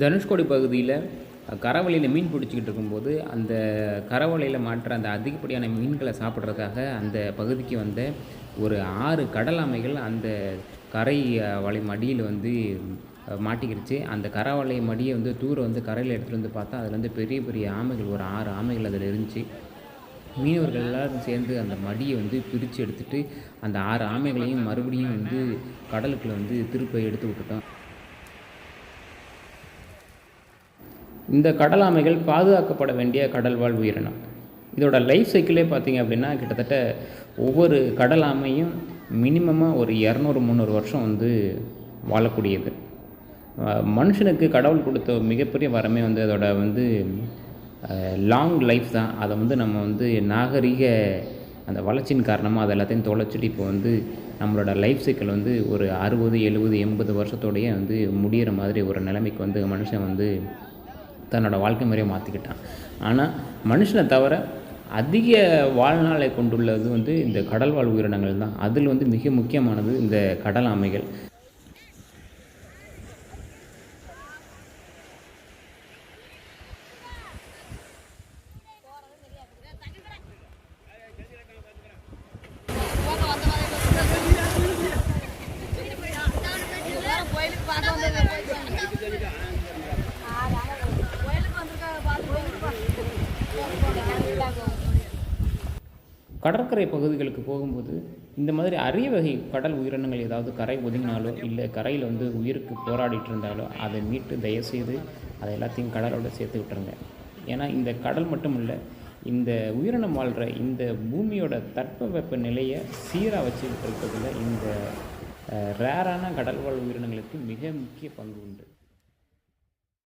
தனுஷ்கோடி பகுதியில் கரவலையில் மீன் பிடிச்சிக்கிட்டு இருக்கும்போது அந்த கரவலையில் மாட்டுற அந்த அதிகப்படியான மீன்களை சாப்பிட்றதுக்காக அந்த பகுதிக்கு வந்த ஒரு ஆறு கடல் ஆமைகள் அந்த கரை வலை மடியில் வந்து மாட்டிக்கிடுச்சு அந்த கரவலை மடியை வந்து தூரம் வந்து கரையில் எடுத்துகிட்டு வந்து பார்த்தா அதில் வந்து பெரிய பெரிய ஆமைகள் ஒரு ஆறு ஆமைகள் அதில் இருந்துச்சு. மீனவர்கள் எல்லாரும் சேர்ந்து அந்த மடியை வந்து பிரித்து எடுத்துட்டு அந்த ஆறு ஆமைகளையும் மறுபடியும் வந்து கடலுக்குள்ள வந்து திருப்ப எடுத்து விட்டுட்டோம். இந்த கடல் ஆமைகள் பாதுகாக்கப்பட வேண்டிய கடல்வாழ் உயிரினம். இதோட லைஃப் சைக்கிளே பார்த்தீங்க அப்படின்னா கிட்டத்தட்ட ஒவ்வொரு கடல் ஆமையும் மினிமமாக ஒரு இரநூறு முந்நூறு வருஷம் வந்து வாழக்கூடியது. மனுஷனுக்கு கடவுள் கொடுத்த மிகப்பெரிய வரமே வந்து அதோட வந்து லாங் லைஃப் தான். அதை வந்து நம்ம வந்து நாகரிக அந்த வளர்ச்சியின் காரணமாக அதை எல்லாத்தையும் தொலைச்சிட்டு இப்போ வந்து நம்மளோட லைஃப் சைக்கிள் வந்து ஒரு அறுபது எழுபது எண்பது வருஷத்தோடயே வந்து முடியிற மாதிரி ஒரு நிலைமைக்கு வந்து மனுஷன் வந்து தன்னோட வாழ்க்கை முறையை மாற்றிக்கிட்டான் ஆனால் மனுஷனை தவிர அதிக வாழ்நாளை கொண்டுள்ளது வந்து இந்த கடல்வாழ் உயிரினங்கள் தான். அதில் வந்து மிக முக்கியமானது இந்த கடல் ஆமைகள். கடற்கரை பகுதிகளுக்கு போகும்போது இந்த மாதிரி அரிய வகை கடல் உயிரினங்கள் ஏதாவது கரை ஒதுங்கினாலோ இல்லை கரையில் வந்து உயிருக்கு போராடிட்டு இருந்தாலோ அதை மீட்டு தயவுசெய்து அதை எல்லாத்தையும் கடலோடு சேர்த்து விட்டுருங்க. ஏன்னா இந்த கடல் மட்டும் இல்லை இந்த உயிரினம் வாழ்கிற இந்த பூமியோட தட்பவெப்ப நிலையை சீராக வச்சுக்கிட்டு இருக்கிறதுல இந்த ரேரான கடல்வாழ் உயிரினங்களுக்கு மிக முக்கிய பங்கு உண்டு.